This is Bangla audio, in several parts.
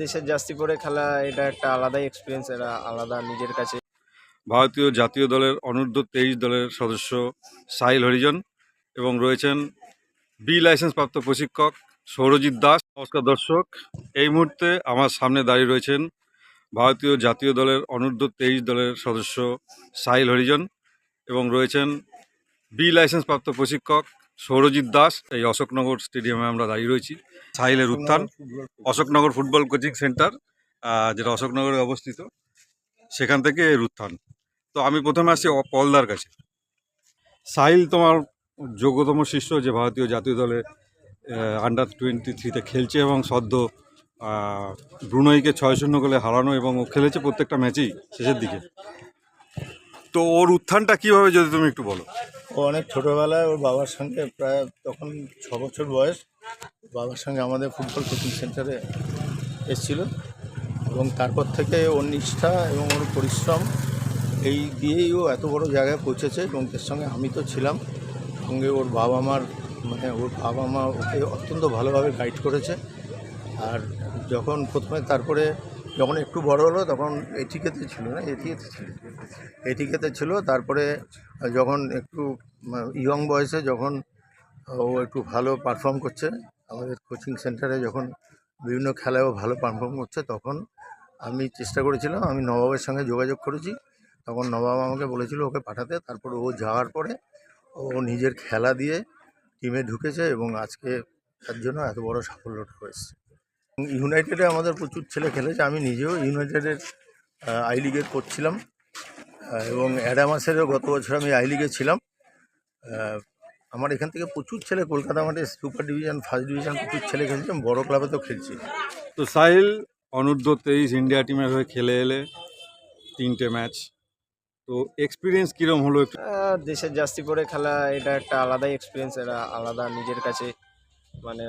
দেশের জার্সি পরে খেলা, এটা একটা আলাদাই এক্সপিরিয়েন্স এটা আলাদা নিজের কাছে। ভারতীয় জাতীয় দলের অনূর্ধ্ব তেইশ দলের সদস্য সাহিল হরিজন এবং রয়েছেন বি লাইসেন্স প্রাপ্ত প্রশিক্ষক সৌরজিৎ দাস। নমস্কার দর্শক, এই মুহূর্তে আমার সামনে দাঁড়িয়ে রয়েছেন ভারতীয় জাতীয় দলের অনূর্ধ্ব তেইশ দলের সদস্য সাহিল হরিজন এবং রয়েছেন বি লাইসেন্স প্রাপ্ত প্রশিক্ষক সৌরজিৎ দাস, এই অশোকনগর স্টেডিয়ামে আমরা দাঁড়িয়ে রয়েছি। সাহিলের উত্থান, অশোকনগর ফুটবল কোচিং সেন্টার যেটা অশোকনগরে অবস্থিত, সেখান থেকে এর উত্থান। তো আমি প্রথমে আসছি অ- পলদার কাছে। সাহিল তোমার যোগ্যতম শিষ্য যে ভারতীয় জাতীয় দলে আন্ডার টোয়েন্টি থ্রিতে খেলছে এবং সদ্য ব্রুনাইকে ছয় শূন্য গোলে হারানো এবং ও খেলেছে প্রত্যেকটা ম্যাচেই শেষের দিকে। তো ওর উত্থানটা কীভাবে যদি তুমি একটু বলো? ও অনেক ছোটোবেলায় ওর বাবার সঙ্গে প্রায় তখন ছ বছর বয়স। বাবার সঙ্গে আমাদের ফুটবল কোচিং সেন্টারে এসেছিল এবং তারপর থেকে ওর নিষ্ঠা এবং ওর পরিশ্রম এই দিয়েই ও এত বড় জায়গায় পৌঁছেছে এবং এর সঙ্গে আমি তো ছিলাম। সঙ্গে ওর বাবা মার মানে ওর বাবা মা ওকে অত্যন্ত ভালোভাবে গাইড করেছে। আর যখন প্রথমে তারপরে যখন একটু বড় হলো তখন এটিকেতে ছিল না, এটিকেতে ছিল। এটিকেতে ছিল, তারপরে যখন একটু ইয়ং বয়সে যখন ও একটু ভালো পারফর্ম করছে, আমাদের কোচিং সেন্টারে যখন বিভিন্ন খেলায়ও ভালো পারফর্ম করছে, তখন আমি চেষ্টা করেছিলাম, আমি নবাবের সঙ্গে যোগাযোগ করেছি। তখন নবাব আমাকে বলেছিল ওকে পাঠাতে, তারপর ও যাওয়ার পরে ও নিজের খেলা দিয়ে টিমে ঢুকেছে এবং আজকে তার জন্য এত বড় সাফল্যটা হয়েছে। ইউনাইটেডে আমাদের প্রচুর ছেলে খেলেছে আমি নিজেও ইউনাইটেডের আই লিগে করছিলাম এবং অ্যাডামাসেরও গত বছর আমি আই লিগে ছিলাম। আমার এখান থেকে প্রচুর ছেলে কলকাতা মাঠে সুপার ডিভিশন ফার্স্ট ডিভিশন প্রচুর ছেলে খেলছে আমি বড় ক্লাবে তো খেলছি। তো সাহিল অনূর্ধ্ব তেইশ ইন্ডিয়া টিমের হয়ে খেলে এলে তিনটে ম্যাচ তো এক্সপিরিয়েন্স কীরকম হলো দেশের জার্সি পরে খেলা এটা একটা আলাদাই এক্সপিরিয়েন্স এটা আলাদা নিজের কাছে মানে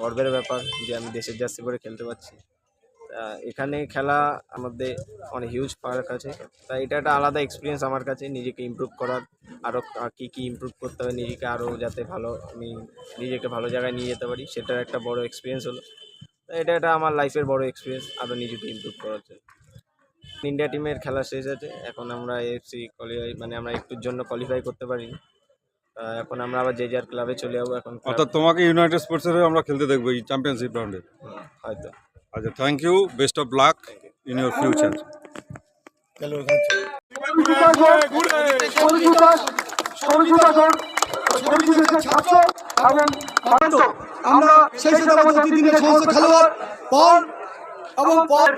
গর্বের ব্যাপার যে আমি দেশের জার্সি পরে খেলতে পারছি। এখানে খেলা আমাদের অনেক হিউজ ফারাক আছে তাই এটা একটা আলাদা এক্সপিরিয়েন্স আমার কাছে, নিজেকে ইমপ্রুভ করার। আরও কী কী ইমপ্রুভ করতে হবে, নিজেকে আরও যাতে ভালো আমি নিজেকে ভালো জায়গায় নিয়ে যেতে পারি সেটার একটা বড় এক্সপিরিয়েন্স হলো। তা এটা একটা আমার লাইফের বড় এক্সপিরিয়েন্স আরও নিজেকে ইমপ্রুভ করার জন্য। ইন্ডিয়া টিমের খেলা শেষ আছে, এখন আমরা এফসি কোয়ালিফাই মানে আমরা একটুর জন্য কোয়ালিফাই করতে পারি এখন আমরা আবার যে যার ক্লাবে চলে যাব এখন অর্থাৎ তোমাকে ইউনাইটেড স্পোর্টসের আমরা খেলতে দেখব এই চ্যাম্পিয়নশিপ রাউন্ডে হয়তো। আচ্ছা thank you best of luck in your future তাহলে ছাত্র এবং আমরা সেই সাথে আমাদের খেলোয়াড় পর এবং পর